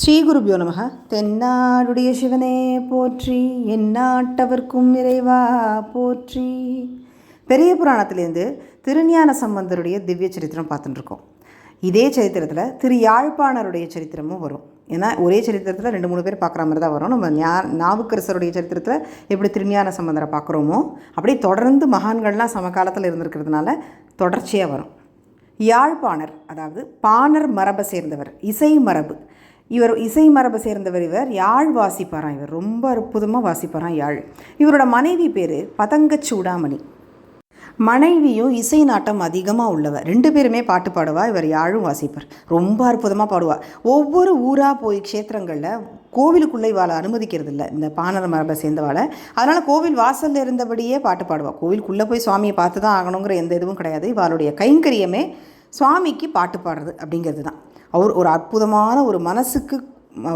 ஸ்ரீ குருபியோ நமக. தென்னாடுடைய சிவனே போற்றி. எந்நாட்டவர்க்கும் இறைவா போற்றி. பெரிய புராணத்திலேருந்து திருஞான சம்பந்தருடைய திவ்ய சரித்திரம் பார்த்துட்டுருக்கோம். இதே சரித்திரத்தில் திரு யாழ்ப்பாணருடைய சரித்திரமும் வரும். ஏன்னா ஒரே சரித்திரத்தில் ரெண்டு மூணு பேர் பார்க்குற மாதிரி தான் வரும். நம்ம ஞா நாவுக்கரசருடைய சரித்திரத்தில் எப்படி திருஞான சம்பந்தரை பார்க்குறோமோ அப்படியே தொடர்ந்து மகான்கள்லாம் சமகாலத்தில் இருந்திருக்கிறதுனால தொடர்ச்சியாக வரும். யாழ்ப்பாணர் அதாவது பாணர் மரபை சேர்ந்தவர் இசை மரபு. இவர் இசை மரபை சேர்ந்தவர் இவர் யாழ் வாசிப்பாராம் இவர் ரொம்ப அற்புதமாக வாசிப்பாராம் யாழ். இவரோட மனைவி பேர் பதங்க சூடாமணி மனைவியும் இசை நாட்டம் அதிகமாக உள்ளவர் ரெண்டு பேருமே பாட்டு பாடுவா இவர் யாழும் வாசிப்பார். ரொம்ப அற்புதமாக பாடுவார் ஒவ்வொரு ஊராக போய் க்ஷேத்திரங்களில் கோவிலுக்குள்ளே இவாளை அனுமதிக்கிறது இல்லை இந்த பாணர் மரபை சேர்ந்தவாளை. அதனால் கோவில் வாசலில் இருந்தபடியே பாட்டு பாடுவாள் கோவிலுக்குள்ளே போய் சுவாமியை பார்த்து தான் ஆகணுங்கிற எந்த இதுவும் கிடையாது. இவாளுடைய கைங்கரியமே சுவாமிக்கு பாட்டு பாடுறது அப்படிங்கிறது தான். அவர் ஒரு அற்புதமான ஒரு மனசுக்கு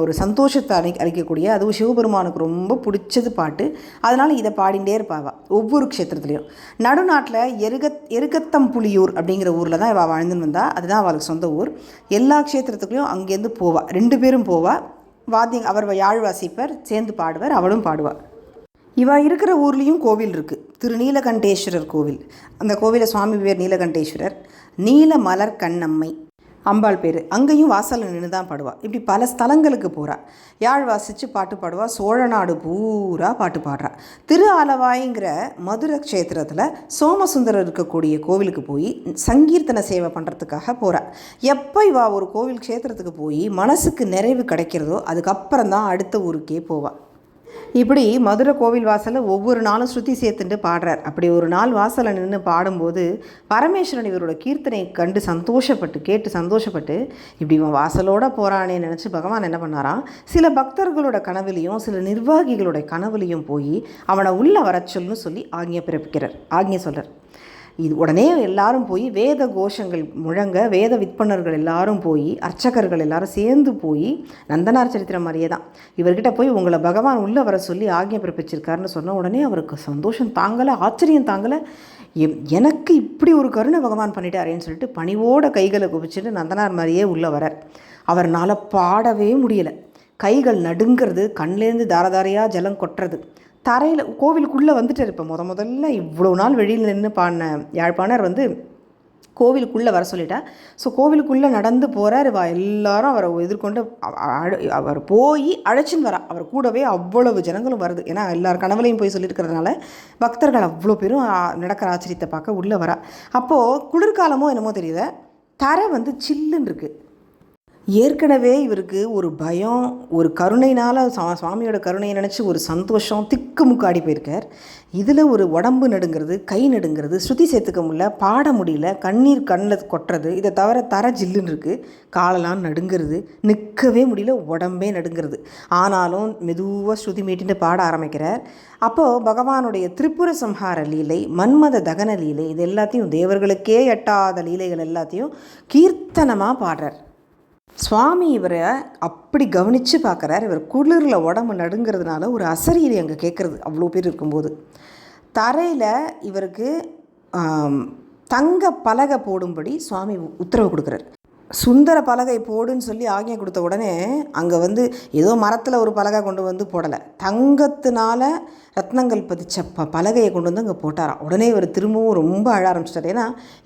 ஒரு சந்தோஷத்தை அளி அளிக்கக்கூடிய அதுவும் சிவபெருமானுக்கு ரொம்ப பிடிச்சது பாட்டு. அதனால் இதை பாடிண்டே இருப்பாவா ஒவ்வொரு க்ஷேத்திரத்துலையும். நடுநாட்டில் எருகத் எருகத்தம் புலியூர் அப்படிங்கிற ஊரில் தான் இவள் வாழ்ந்துன்னு வந்தா அதுதான் அவளுக்கு சொந்த ஊர். எல்லா க்ஷேத்திரத்துக்குள்ளேயும் அங்கேருந்து போவாள் ரெண்டு பேரும் போவா. வாத்தியம் அவர் யாழ் வாசிப்பர் சேர்ந்து பாடுவர் அவளும் பாடுவாள் இவா இருக்கிற ஊர்லேயும் கோவில் இருக்குது திரு நீலகண்டேஸ்வரர் கோவில். அந்த கோவிலை சுவாமி பேர் நீலகண்டேஸ்வரர். நீலமலர் கண்ணம்மை. அம்பாள் பேர். அங்கேயும் வாசலில் நின்று தான் பாடுவாள் இப்படி பல ஸ்தலங்களுக்கு போகிறா யாழ் வாசித்து பாட்டு பாடுவா. சோழநாடு பூரா பாட்டு பாடுறா. திரு ஆலவாய்ங்கிற மதுரை க்ஷேத்திரத்தில் சோமசுந்தரர் இருக்கக்கூடிய கோவிலுக்கு போய் சங்கீர்த்தன சேவை பண்ணுறதுக்காக போகிறா எப்போ இவா ஒரு கோவில் க்ஷேத்திரத்துக்கு போய் மனசுக்கு நிறைவு கிடைக்கிறதோ அதுக்கப்புறம் தான் அடுத்த ஊருக்கே போவாள் இப்படி மதுரை கோவில் வாசலில் ஒவ்வொரு நாளும் ஸ்ருதி சேர்த்துட்டு பாடுறார். அப்படி ஒரு நாள் வாசலில் நின்று பாடும்போது பரமேஸ்வரன் இவரோட கீர்த்தனை கண்டு சந்தோஷப்பட்டு கேட்டு சந்தோஷப்பட்டு இப்படி இவன் வாசலோட போகிறானே நினச்சி பகவான் என்ன பண்ணாராம்? சில பக்தர்களோட கனவுலையும் சில நிர்வாகிகளோட கனவுலையும் போய் அவனை உள்ள வரச் சொல்லுன்னு சொல்லி ஆக்ஞை பிறப்பிக்கிறார். ஆக்ஞை சொல்கிறார் இது உடனே எல்லாரும் போய் வேத கோஷங்கள் முழங்க வேத விற்பனர்கள் எல்லாரும் போய் அர்ச்சகர்கள் எல்லாரும் சேர்ந்து போய் நந்தனார் சரித்திரம் மாதிரியே தான். இவர்கிட்ட போய் உங்களை பகவான் உள்ளே வர சொல்லி ஆக்ஞை பிறப்பிச்சிருக்காருன்னு சொன்ன உடனே அவருக்கு சந்தோஷம் தாங்கலை ஆச்சரியம் தாங்கலை. எனக்கு இப்படி ஒரு கருணை பகவான் பண்ணிட்டாரேன்னு சொல்லிட்டு பணிவோட கைகளை குவிச்சிட்டு நந்தனார் மாதிரியே உள்ளே வரார். அவர்னால் பாடவே முடியலை. கைகள் நடுங்கிறது கண்லேருந்து தாரதாரையாக ஜலம் கொட்டுறது. தரையில் கோவிலுக்குள்ளே வந்துட்டு இருப்பேன் முத முதல்ல இவ்வளோ நாள் வெளியில் நின்று பாடின யாழ்ப்பாணர் வந்து கோவிலுக்குள்ளே வர சொல்லிட்டா. ஸோ கோவிலுக்குள்ளே நடந்து போகிறார் வா எல்லாரும் அவரை எதிர்கொண்டு அழ- அவர் போய் அழைச்சின்னு வரா. அவர் கூடவே அவ்வளவு ஜனங்களும் வருது. ஏன்னா எல்லார் கனவுலையும் போய் சொல்லியிருக்கிறதுனால பக்தர்கள் அவ்வளோ பேரும் நடக்கிற ஆச்சரியத்தை பார்க்க உள்ளே வரா. அப்போது குளிர்காலமோ என்னமோ தெரியல. தரை வந்து சில்லுன்னு இருக்குது ஏற்கனவே இவருக்கு ஒரு பயம் ஒரு கருணைனால் சா சுவாமியோட கருணையை நினச்சி ஒரு சந்தோஷம் திக்கு முக்காடி போயிருக்கார். இதில் ஒரு உடம்பு நடுங்கிறது கை நடுங்கிறது ஸ்ருதி சேர்த்துக்க முடியல பாட முடியல கண்ணீர் கண்ணில் கொட்டுறது இதை தவிர தர ஜில்லுன்னு இருக்குது காலெல்லாம் நடுங்கிறது நிற்கவே முடியல உடம்பே நடுங்கிறது. ஆனாலும் மெதுவாக ஸ்ருதி மீட்டின்னு பாட ஆரம்பிக்கிறார். அப்போது பகவானுடைய திரிபுர சம்ஹார லீலை மன்மத தகன லீலை இது எல்லாத்தையும் தேவர்களுக்கே எட்டாத லீலைகள் எல்லாத்தையும் கீர்த்தனமாக பாடுறார். சுவாமி இவரை அப்படி கவனித்து பார்க்குறார். இவர் குளிரில் உடம்பு நடுங்கிறதுனால ஒரு அசரீரி அங்கே கேட்குறது அவ்வளோ பேர் இருக்கும்போது. தரையில் இவருக்கு தங்க பலகை போடும்படி சுவாமி உத்தரவு கொடுக்குறாரு. சுந்தர பலகை போடுன்னு சொல்லி ஆக்ஞை கொடுத்த உடனே அங்கே வந்து ஏதோ மரத்தில் ஒரு பலகை கொண்டு வந்து போடலை. தங்கத்தினால ரத்னங்கள் பதிச்ச ப பலகையை கொண்டு வந்து அங்கே போட்டாராம் உடனே இவர் திரும்பவும் ரொம்ப அழ ஆரம்பிச்சிட்டார். ஏன்னா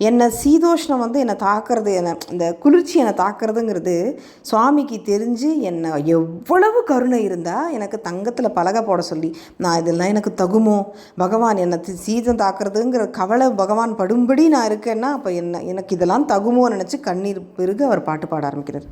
என்னை சீதோஷ்ணம் வந்து என்னை தாக்குறது என்னை இந்த குளிர்ச்சி என்னை தாக்குறதுங்கிறது சுவாமிக்கு தெரிஞ்சு என்னை எவ்வளவு கருணை இருந்தால் எனக்கு தங்கத்தில் பலகை போட சொல்லி நான் இதெல்லாம் எனக்கு தகுமோ? பகவான் என்னை சீதம் தாக்குறதுங்கிற கவலை பகவான் படும்படி நான் இருக்கேன்னா அப்போ என்ன எனக்கு இதெல்லாம் தகுமோ நினச்சி கண்ணீர் பிறகு அவர் பாட்டு பாட ஆரம்பிக்கிறார்.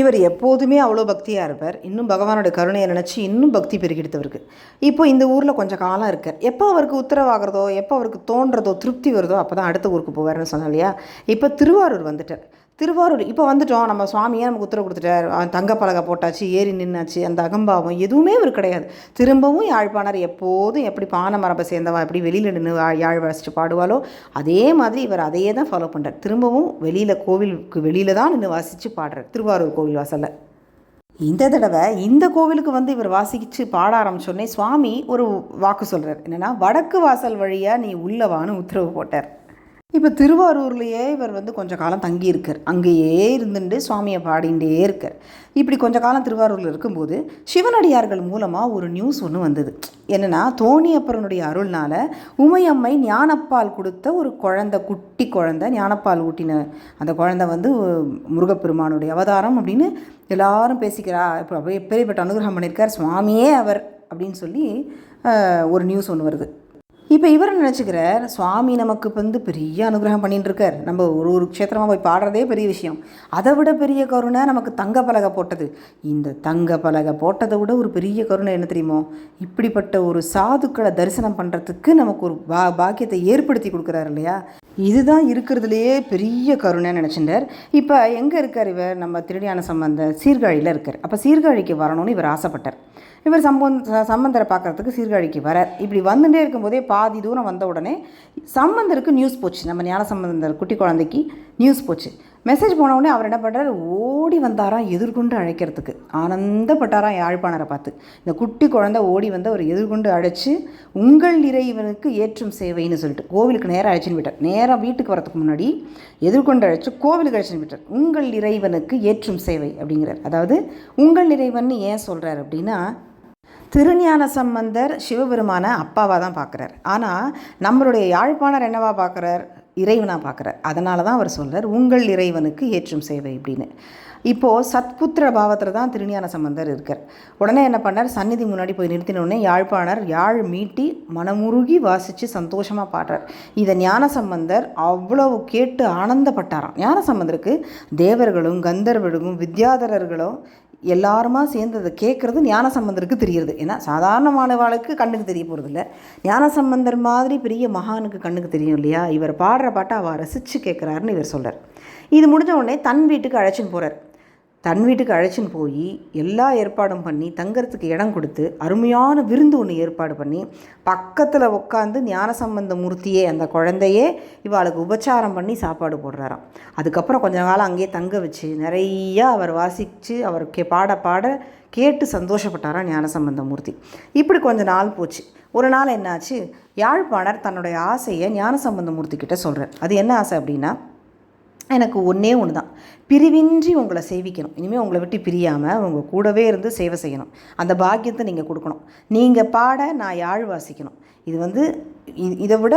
இவர் எப்போதுமே அவ்வளோ பக்தியாக இருப்பார். இன்னும் பகவானோட கருணையை நினச்சி இன்னும் பக்தி பெருகிடுத்தவருக்கு. இப்போ இந்த ஊரில் கொஞ்சம் காலம் இருக்கார். எப்போ அவருக்கு உத்தரவாகிறதோ எப்போ அவருக்கு தோன்றதோ திருப்தி வருதோ அப்போ தான் அடுத்த ஊருக்கு போவார்னு சொன்னேன் இல்லையா? இப்போ திருவாரூர் வந்துட்டார். திருவாரூர். இப்போ வந்துட்டோம். நம்ம சுவாமியே நமக்கு உத்தரவு கொடுத்துட்டார். தங்கப்பலகை போட்டாச்சு ஏறி நின்னாச்சு. அந்த அகம்பாவம் எதுவுமே இவர் கிடையாது. திரும்பவும் யாழ்ப்பாணர் எப்போதும் எப்படி பானை மரபை சேர்ந்தவா எப்படி வெளியில் நின்று யாழ் வாசிச்சு பாடுவாளோ அதே மாதிரி இவர் அதையே தான் ஃபாலோ பண்ணுறார் திரும்பவும் வெளியில் கோவிலுக்கு வெளியில் தான் நின்று வாசித்து பாடுறார். திருவாரூர் கோவில் வாசலில். இந்த தடவை இந்த கோவிலுக்கு வந்து இவர் வாசிச்சு பாட ஆரம்பிச்சோடனே சுவாமி ஒரு வாக்கு சொல்கிறார் என்னென்னா வடக்கு வாசல் வழியாக நீ உள்ளவான்னு உத்தரவு போட்டார். இப்போ திருவாரூர்லேயே இவர் வந்து கொஞ்ச காலம் தங்கியிருக்கார். அங்கேயே இருந்துட்டு சுவாமியை பாடிண்டே இருக்கார். இப்படி கொஞ்ச காலம் திருவாரூரில் இருக்கும்போது சிவனடியார்கள் மூலமாக ஒரு நியூஸ் ஒன்று வந்தது. என்னென்னா தோணியப்பரனுடைய அருள்னால் உமையம்மை ஞானப்பால் கொடுத்த ஒரு குழந்த குட்டி குழந்தை ஞானப்பால் ஊட்டின அந்த குழந்த வந்து முருகப்பெருமானுடைய அவதாரம் அப்படின்னு எல்லாரும் பேசிக்கிறா. இப்போ அப்படியே பெரியப்பட்ட அனுகிரகம் பண்ணியிருக்கார் சுவாமியே அவர் அப்படின்னு சொல்லி ஒரு நியூஸ் ஒன்று வருது. இப்போ இவர் நினச்சிக்கிறார்? சுவாமி நமக்கு வந்து பெரிய அனுகிரகம் பண்ணிட்டுருக்கார் நம்ம ஒரு ஒரு க்ஷேத்திரமாக போய் பாடுறதே பெரிய விஷயம். அதை விட பெரிய கருணை நமக்கு தங்க பலகை போட்டது. இந்த தங்க பலகை போட்டதை விட ஒரு பெரிய கருணை என்ன தெரியுமோ? இப்படிப்பட்ட ஒரு சாதுக்களை தரிசனம் பண்ணுறதுக்கு நமக்கு ஒரு பா பாக்கியத்தை ஏற்படுத்தி கொடுக்குறாரு இல்லையா? இதுதான் இருக்கிறதுலையே பெரிய கருணைன்னு நினச்சிட்டார் இப்போ எங்கே இருக்கார் இவர்? நம்ம திருடியான சம்பந்த சீர்காழியில் இருக்கார். அப்போ சீர்காழிக்கு வரணும்னு இவர் ஆசைப்பட்டார். இவர் சம்பந்த சம்பந்தரை பார்க்கறதுக்கு சீர்காழிக்கு வரார். இப்படி வந்துட்டே இருக்கும்போதே பாதி தூரம் வந்த உடனே சம்பந்தருக்கு நியூஸ் போச்சு. நம்ம ஞான சம்பந்தர் குட்டி குழந்தைக்கு நியூஸ் போச்சு. மெசேஜ் போன உடனே அவர் என்ன பண்ணுறாரு ஓடி வந்தாராம் எதிர்கொண்டு அழைக்கிறதுக்கு. ஆனந்தப்பட்டாராம் யாழ்ப்பாணரை பார்த்து. இந்த குட்டி குழந்தை ஓடி வந்து அவர் எதிர்கொண்டு அழைச்சி உங்கள் இறைவனுக்கு ஏற்றும் சேவைன்னு சொல்லிட்டு கோவிலுக்கு நேராக அழைச்சின்னு விட்டார் நேராக வீட்டுக்கு வரதுக்கு முன்னாடி எதிர்கொண்டு அழைச்சி கோவிலுக்கு அழைச்சின்னு விட்டார் உங்கள் இறைவனுக்கு ஏற்றும் சேவை அப்படிங்கிறார். அதாவது உங்கள் இறைவன் ஏன் சொல்கிறார் அப்படின்னா திருஞான சம்பந்தர் சிவபெருமான அப்பாவாக தான் பார்க்குறார் ஆனால் நம்மளுடைய யாழ்ப்பாணர் என்னவா பார்க்குறார் இறைவனாக பார்க்குறார் அதனால தான் அவர் சொல்கிறார் உங்கள் இறைவனுக்கு ஏற்றும் சேவை அப்படின்னு. இப்போது சத்புத்திர பாவத்தில் தான் திருஞான சம்பந்தர் இருக்கார். உடனே என்ன பண்ணார்? சந்நிதி முன்னாடி போய் நிறுத்தினோடனே யாழ்ப்பாணர் யாழ் மீட்டி மனமுருகி வாசித்து சந்தோஷமாக பாடுறார். இதை ஞான சம்பந்தர் அவ்வளவு கேட்டு ஆனந்தப்பட்டாராம். ஞான சம்பந்தருக்கு தேவர்களும் கந்தர்வர்களும் வித்யாதரர்களும் எல்லாருமா சேர்ந்து அதை கேட்குறது ஞான சம்பந்தருக்கு தெரியுது ஏன்னா சாதாரணமானவாளுக்கு கண்ணுக்கு தெரிய போகிறதில்ல ஞான சம்பந்தர் மாதிரி பெரிய மகானுக்கு கண்ணுக்கு தெரியும் இல்லையா? இவர் பாடுற பாட்டை அவள் ரசித்து கேட்குறாருன்னு இவர் சொல்கிறார் இது முடிஞ்ச உடனே தன் வீட்டுக்கு அழைச்சின்னு போகிறார் தன் வீட்டுக்கு அழைச்சின்னு போய் எல்லா ஏற்பாடும் பண்ணி தங்கறதுக்கு இடம் கொடுத்து அருமையான விருந்து ஒன்று ஏற்பாடு பண்ணி பக்கத்தில் உட்காந்து ஞானசம்பந்த மூர்த்தியே அந்த குழந்தையே இவாளுக்கு உபச்சாரம் பண்ணி சாப்பாடு போடுறாராம். அதுக்கப்புறம் கொஞ்ச காலம் அங்கேயே தங்க வச்சு நிறையா அவர் வாசித்து அவர் கே பாட பாட கேட்டு சந்தோஷப்பட்டாராம் ஞானசம்பந்த மூர்த்தி. இப்படி கொஞ்ச நாள் போச்சு. ஒரு நாள் என்னாச்சு? யாழ்ப்பாணர் தன்னுடைய ஆசையை ஞானசம்பந்த மூர்த்தி கிட்ட சொல்கிறார் அது என்ன ஆசை அப்படின்னா எனக்கு ஒன்றே ஒன்று தான் பிரிவின்றி உங்களை சேவிக்கணும். இனிமேல் உங்களை விட்டு பிரியாமல் உங்கள் கூடவே இருந்து சேவை செய்யணும். அந்த பாக்கியத்தை நீங்கள் கொடுக்கணும். நீங்கள் பாட நான் யாழ் வாசிக்கணும். இது வந்து இதை விட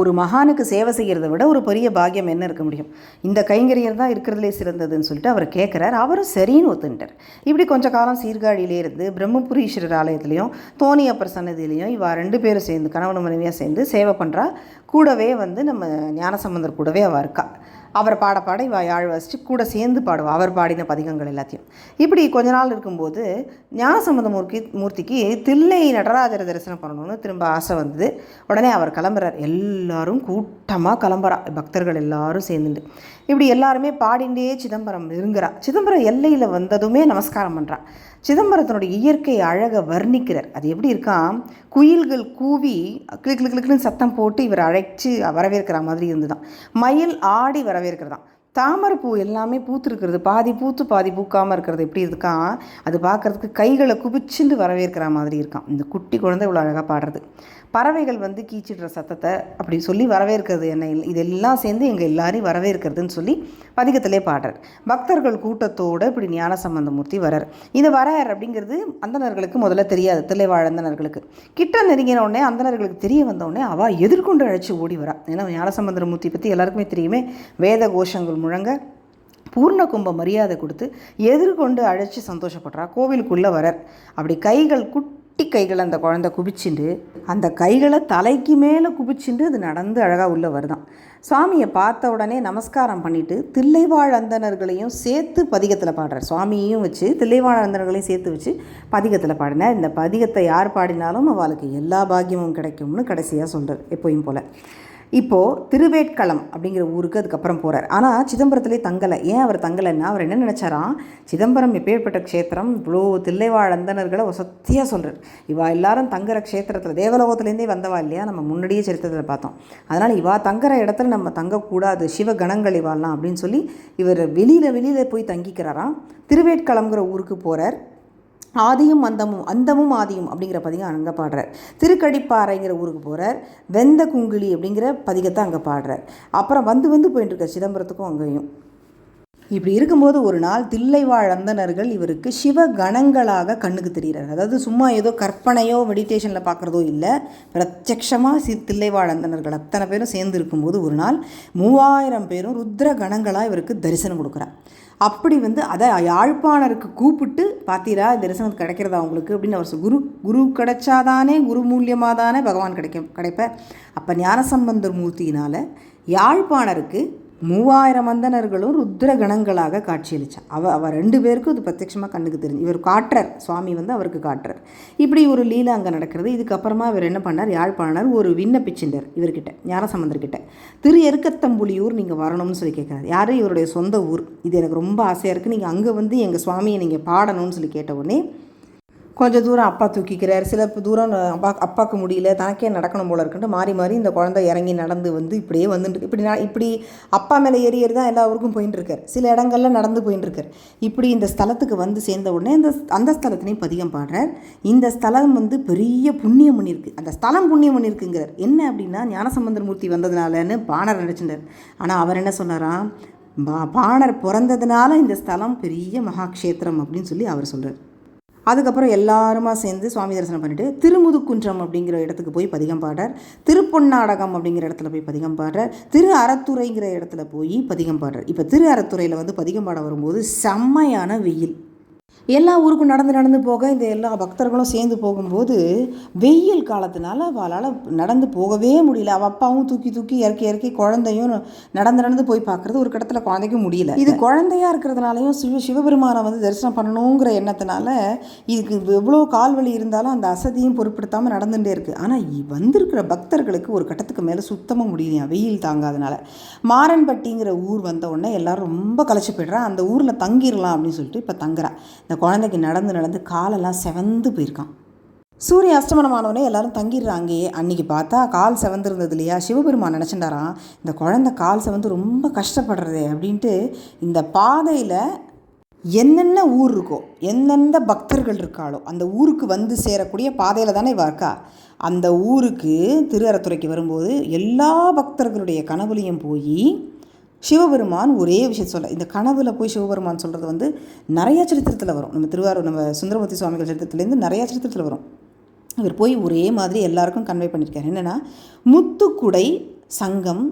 ஒரு மகானுக்கு சேவை செய்கிறத விட ஒரு பெரிய பாக்கியம் என்ன இருக்க முடியும்? இந்த கைங்கரியர் தான் இருக்கிறதுலே சிறந்ததுன்னு சொல்லிட்டு அவர் கேட்குறார் அவரும் சரின்னு ஒத்துன்ட்டார் இப்படி கொஞ்ச காலம் சீர்காழியிலே இருந்து பிரம்மபுரீஸ்வரர் ஆலயத்துலேயும் தோனியப்பர் சன்னதியிலையும் இவா ரெண்டு பேரும் சேர்ந்து கணவன் மனைவியாக சேர்ந்து சேவை பண்ணுறா கூடவே வந்து நம்ம ஞானசம்பந்தர் கூடவே அவள் இருக்கா. அவர் பாட பாட இவ யாழ் வசித்து கூட சேர்ந்து பாடுவாள் அவர் பாடின பதிகங்கள் எல்லாத்தையும். இப்படி கொஞ்ச நாள் இருக்கும்போது ஞானசம்பந்த மூர்த்தி மூர்த்திக்கு தில்லை நடராஜரை தரிசனம் பண்ணணும்னு திரும்ப ஆசை வந்தது. உடனே அவர் கிளம்புறார். எல்லாரும் கூட்டமாக கிளம்புறா. பக்தர்கள் எல்லாரும் சேர்ந்துட்டு இப்படி எல்லாருமே பாடிண்டே சிதம்பரம் இருங்குறா. சிதம்பரம் எல்லையில் வந்ததுமே நமஸ்காரம் பண்ணுறான் சிதம்பரத்தினுடைய இயற்கை அழகை வர்ணிக்கிறார். அது எப்படி இருக்கான் குயில்கள் கூவி கிளு கிளு சத்தம் போட்டு இவர் அழைச்சி வரவேற்கிற மாதிரி இருந்துதான். மயில் ஆடி வரவேற்கிறதான் தாமரைப்பூ எல்லாமே பூத்துருக்கிறது. பாதி பூத்து பாதி பூக்காமல் இருக்கிறது. எப்படி இருக்கான் அது பார்க்கறதுக்கு கைகளை குபிச்சுண்டு வரவேற்கிற மாதிரி இருக்கான் இந்த குட்டி குழந்தை இவ்வளோ அழகாக பாடுறது. பறவைகள் வந்து கீச்சிடுற சத்தத்தை அப்படி சொல்லி வரவேற்கிறது. என்ன இதெல்லாம் சேர்ந்து எங்கள் எல்லாரையும் வரவேற்கிறதுன்னு சொல்லி பதிகத்திலே பாடுறார். பக்தர்கள் கூட்டத்தோடு இப்படி ஞான சம்பந்தமூர்த்தி வரார் இது வரார் அப்படிங்கிறது அந்தணர்களுக்கு முதல்ல தெரியாது. தில்லைவாழ் அந்தணர்களுக்கு. கிட்ட நெருங்கின உடனே அந்தணர்களுக்கு தெரிய வந்த உடனே அவள் எதிர்கொண்டு அழைச்சி ஓடி வரா. ஏன்னா ஞானசம்பந்தர மூர்த்தி பற்றி எல்லாருக்குமே தெரியுமே. வேத கோஷங்கள் முழங்க பூர்ண கும்ப மரியாதை கொடுத்து எதிர்கொண்டு அழைச்சி சந்தோஷப்படுறா. கோவிலுக்குள்ளே வரார். அப்படி கைகள் குட்டி கைகள் அந்த குழந்தை குபிச்சுண்டு அந்த கைகளை தலைக்கு மேலே குபிச்சுண்டு அது நடந்து அழகாக உள்ளே வருதான். சுவாமியை பார்த்த உடனே நமஸ்காரம் பண்ணிட்டு தில்லைவாழ் அந்தனர்களையும் சேர்த்து பதிகத்தில் பாடுறார். சுவாமியையும் வச்சு தில்லைவாழ் அந்தனர்களையும் சேர்த்து வச்சு பதிகத்தில் பாடினார். இந்த பதிகத்தை யார் பாடினாலும் அவளுக்கு எல்லா பாக்கியமும் கிடைக்கும்னு கடைசியாக சொல்கிறார் எப்போயும் போல். இப்போது திருவேட்களம் அப்படிங்கிற ஊருக்கு அதுக்கப்புறம் போகிறார் ஆனால் சிதம்பரத்திலே தங்கலை. ஏன் அவர் தங்கலைன்னா அவர் என்ன நினச்சாராம் சிதம்பரம் எப்பேற்பட்ட க்ஷேத்திரம்? இவ்வளோ தில்லைவாழ் அந்தனர்களை வசத்தியாக சொல்கிறார் இவா எல்லாரும் தங்குற க்ஷேத்திரத்தில் தேவலோகத்துலேருந்தே வந்தவா இல்லையா? நம்ம முன்னாடியே சரித்திரத்தில் பார்த்தோம். அதனால் இவா தங்குற இடத்துல நம்ம தங்கக்கூடாது சிவ கணங்கள் இவாலாம் அப்படின்னு சொல்லி இவர் வெளியில் வெளியில் போய் தங்கிக்கிறாராம். திருவேட்களம்ங்கிற ஊருக்கு போகிறார் ஆதியும் அந்தமும் அந்தமும் ஆதியும் அப்படிங்கிற பதிகம் அங்கே பாடுறார். திருக்கடிப்பாறைங்கிற ஊருக்கு போகிறார் வெந்த குங்குளி அப்படிங்கிற பதிகத்தை அங்கே பாடுறார். அப்புறம் வந்து வந்து போயிட்டு இருக்க சிதம்பரத்துக்கும் அங்கேயும். இப்படி இருக்கும்போது ஒரு நாள் தில்லைவாழ் அந்தனர்கள் இவருக்கு சிவ கணங்களாக கண்ணுக்கு தெரிகிறார் அதாவது சும்மா ஏதோ கற்பனையோ மெடிடேஷனில் பார்க்குறதோ இல்லை. பிரத்யக்ஷமாக சி தில்லைவாழ் அந்தனர்கள் அத்தனை பேரும் சேர்ந்து இருக்கும்போது ஒரு நாள் மூவாயிரம் பேரும் ருத்ர கணங்களாக இவருக்கு தரிசனம் கொடுக்குறார். அப்படி வந்து அதை யாழ்ப்பாணருக்கு கூப்பிட்டு பார்த்தீரா தரிசனம் கிடைக்கிறதா உங்களுக்கு? அப்படின்னு அவர் குரு குரு கிடைச்சாதானே குரு மூலியமாக தானே பகவான் கிடைக்க கிடைப்ப. அப்போ ஞானசம்பந்தர் மூர்த்தியினால் யாழ்ப்பாணருக்கு மூவாயிரம் மந்தனர்களும் ருத்ர கணங்களாக காட்சியளித்தான் அவ அவ ரெண்டு பேருக்கும் இது பிரத்யட்சமாக கண்ணுக்கு தெரிஞ்சு இவர் காட்டுறார் சுவாமி வந்து அவருக்கு காட்டுறார். இப்படி ஒரு லீலா அங்கே நடக்கிறது. இதுக்கப்புறமா இவர் என்ன பண்ணார்? யாழ்ப்பாணர் ஒரு விண்ணப்பிச்சின்றார் இவர்கிட்ட ஞானசம்பந்தர்கிட்ட. திரு எருக்கத்தம்புலியூர் நீங்கள் வரணும்னு சொல்லி கேட்குறாரு யாரும் இவருடைய சொந்த ஊர். இது எனக்கு ரொம்ப ஆசையாக இருக்குது நீங்கள் அங்கே வந்து எங்கள் சுவாமியை நீங்கள் பாடணும்னு சொல்லி கேட்ட உடனே கொஞ்சம் தூரம் அப்பா தூக்கிக்கிறார். சில தூரம் அப்பா அப்பாவுக்கு முடியல. தனக்கே நடக்கணும் போல இருக்குன்ட்டு மாறி மாறி இந்த குழந்தை இறங்கி நடந்து வந்து இப்படியே வந்துட்டு இப்படி நான் இப்படி அப்பா மேலே ஏறி ஏறி தான் எல்லா ஊருக்கும் போயின்னு இருக்கார். சில இடங்கள்ல நடந்து போயின்னு இருக்கார். இப்படி இந்த ஸ்தலத்துக்கு வந்து சேர்ந்த உடனே இந்த அந்த ஸ்தலத்தினையும் பதிகம் பாடுறார். இந்த ஸ்தலம் வந்து பெரிய புண்ணியம் பண்ணியிருக்கு அந்த ஸ்தலம் புண்ணியம் பண்ணியிருக்குங்கிறார் என்ன அப்படின்னா ஞானசம்பந்தர் மூர்த்தி வந்ததுனாலன்னு பாணர் நினச்சிட்டார் ஆனால் அவர் என்ன சொன்னாராம் பா பாணர் பிறந்ததுனால இந்த ஸ்தலம் பெரிய மகாக்ஷேத்திரம் அப்படின்னு சொல்லி அவர் சொல்கிறார் அதுக்கப்புறம் எல்லாருமா சேர்ந்து சுவாமி தரிசனம் பண்ணிவிட்டு திருமுதுக்குன்றம் அப்படிங்கிற இடத்துக்கு போய் பதிகம் பாடுறார். திருப்பொன்னாடகம் அப்படிங்கிற இடத்துல போய் பதிகம் பாடுறார். திரு அறத்துறைங்கிற இடத்துல போய் பதிகம் பாடுறார். இப்போ திரு அறத்துறையில் வந்து பதிகம் பாட வரும்போது செம்மையான வெயில். எல்லா ஊருக்கும் நடந்து நடந்து போக இந்த எல்லா பக்தர்களும் சேர்ந்து போகும்போது வெயில் காலத்தினால அவளால் நடந்து போகவே முடியல. அவள் அப்பாவும் தூக்கி தூக்கி இறக்கி இறக்கி குழந்தையும் நடந்து நடந்து போய் பார்க்குறது ஒரு கடத்தில் குழந்தைக்கும் முடியல. இது குழந்தையா இருக்கிறதுனாலையும் சிவ சிவபெருமானை வந்து தரிசனம் பண்ணணுங்கிற எண்ணத்தினால இதுக்கு எவ்வளோ கால் வலி இருந்தாலும் அந்த அசதியும் பொருட்படுத்தாமல் நடந்துகிட்டே இருக்குது ஆனால் வந்திருக்கிற பக்தர்களுக்கு ஒரு கட்டத்துக்கு மேலே சுத்தமாக முடியலையா? வெயில் தாங்காதனால. மாரன்பட்டிங்கிற ஊர் வந்த உடனே எல்லாரும் ரொம்ப களைச்சி போய்ட்றா. அந்த ஊரில் தங்கிடலாம் அப்படின்னு சொல்லிட்டு இப்போ தங்குறா. இந்த குழந்தைக்கு நடந்து நடந்து காலெல்லாம் செவந்து போயிருக்கான். சூரிய அஸ்தமனமானவனே எல்லாரும் தங்கிடுறாங்க அன்னைக்கு பார்த்தா கால் செவந்திருந்தது இல்லையா? சிவபெருமான் நினச்சிட்டாராம் இந்த குழந்தை கால் செவந்து ரொம்ப கஷ்டப்படுறதே அப்படின்ட்டு இந்த பாதையில் என்னென்ன ஊர் இருக்கோ எந்தெந்த பக்தர்கள் இருக்காளோ அந்த ஊருக்கு வந்து சேரக்கூடிய பாதையில் தானே இவ இருக்கா? அந்த ஊருக்கு திருஅரத்துறைக்கு வரும்போது எல்லா பக்தர்களுடைய கனவுலையும் போய் சிவபெருமான் ஒரே விஷயம் சொல்ல இந்த கனவுல போய் சிவபெருமான் சொல்கிறது வந்து நிறைய சரித்திரத்தில் வரும். நம்ம திருவாரூர் நம்ம சுந்தரமூர்த்தி சுவாமிகள் சரித்திரத்துலேருந்து நிறைய சரித்திரத்தில் வரும். இவர் போய் ஒரே மாதிரி எல்லாருக்கும் கன்வே பண்ணியிருக்காரு. என்னென்னா முத்துக்குடை சங்கம்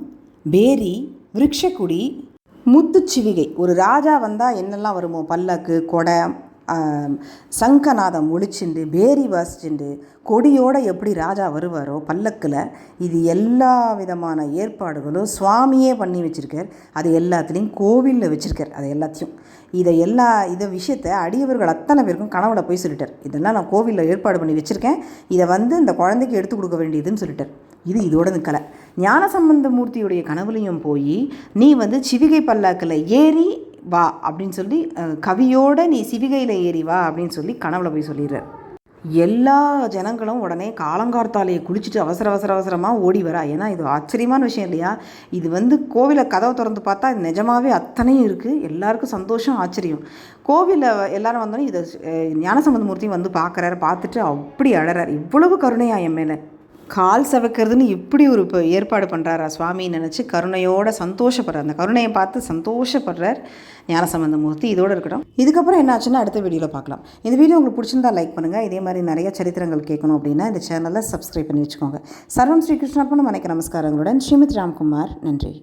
பேரி விருட்சக்குடி முத்துச்சிவிகை. ஒரு ராஜா வந்தால் என்னெல்லாம் வருமோ? பல்லக்கு கொடை சங்கநாதம் ஒழிச்சுண்டு பேரி வாசிச்சுண்டு கொடியோடு எப்படி ராஜா வருவாரோ பல்லக்கில் இது எல்லா விதமான ஏற்பாடுகளும் சுவாமியே பண்ணி வச்சுருக்கார். அது எல்லாத்துலேயும் கோவிலில் வச்சுருக்கார் அது எல்லாத்தையும். இதை எல்லா இதை விஷயத்த அடியவர்கள் அத்தனை பேருக்கும் கனவுல போய் சொல்லிட்டார். இதெல்லாம் நான் கோவிலில் ஏற்பாடு பண்ணி வச்சுருக்கேன். இதை வந்து இந்த குழந்தைக்கு எடுத்து கொடுக்க வேண்டியதுன்னு சொல்லிட்டார். இது இதோட நிற்கலை ஞானசம்பந்த மூர்த்தியுடைய கனவுலையும் போய் நீ வந்து சிவிகை பல்லாக்கில் ஏறி வா அப்படின்னு சொல்லி கவியோட நீ சிவிகையில் ஏறி வா அப்படின்னு சொல்லி கனவுல போய் சொல்லிடுறார். எல்லா ஜனங்களும் உடனே காலங்கார்த்தாலையை குளிச்சுட்டு அவசர அவசர அவசரமாக ஓடி வரா. ஏன்னா இது ஆச்சரியமான விஷயம் இல்லையா? இது வந்து கோவிலை கதவை திறந்து பார்த்தா இது நிஜமாவே அத்தனையும் இருக்குது எல்லாருக்கும் சந்தோஷம் ஆச்சரியம். கோவிலில் எல்லாரும் வந்தோடனே இதை ஞானசம்பந்தமூர்த்தியும் ஞானசம்பந்த மூர்த்தியும் வந்து பார்க்குறாரு பார்த்துட்டு அப்படி அழறார். இவ்வளவு கருணையா என் மேலே. கால் சவக்கிறதுன்னு இப்படி ஒரு இப்போ ஏற்பாடு பண்ணுறாரா சுவாமின்னு நினச்சி கருணையோட சந்தோஷப்படுறார். அந்த கருணையை பார்த்து சந்தோஷப்படுறார் ஞானசம்பந்த மூர்த்தி இதோடு இருக்கட்டும். இதுக்கப்புறம் என்ன ஆச்சுன்னா அடுத்த வீடியோவில் பார்க்கலாம். இந்த வீடியோ உங்களுக்கு பிடிச்சிருந்தா லைக் பண்ணுங்கள் இதே மாதிரி நிறைய சரித்திரங்கள் கேட்கணும் அப்படின்னா இந்த சேனலை சப்ஸ்கிரைப் பண்ணி வச்சுக்கோங்க. சர்வம் ஸ்ரீ கிருஷ்ணப்பனும் அனைக்கு நமஸ்காரங்களுடன். ஸ்ரீமதி ராம்குமார். நன்றி.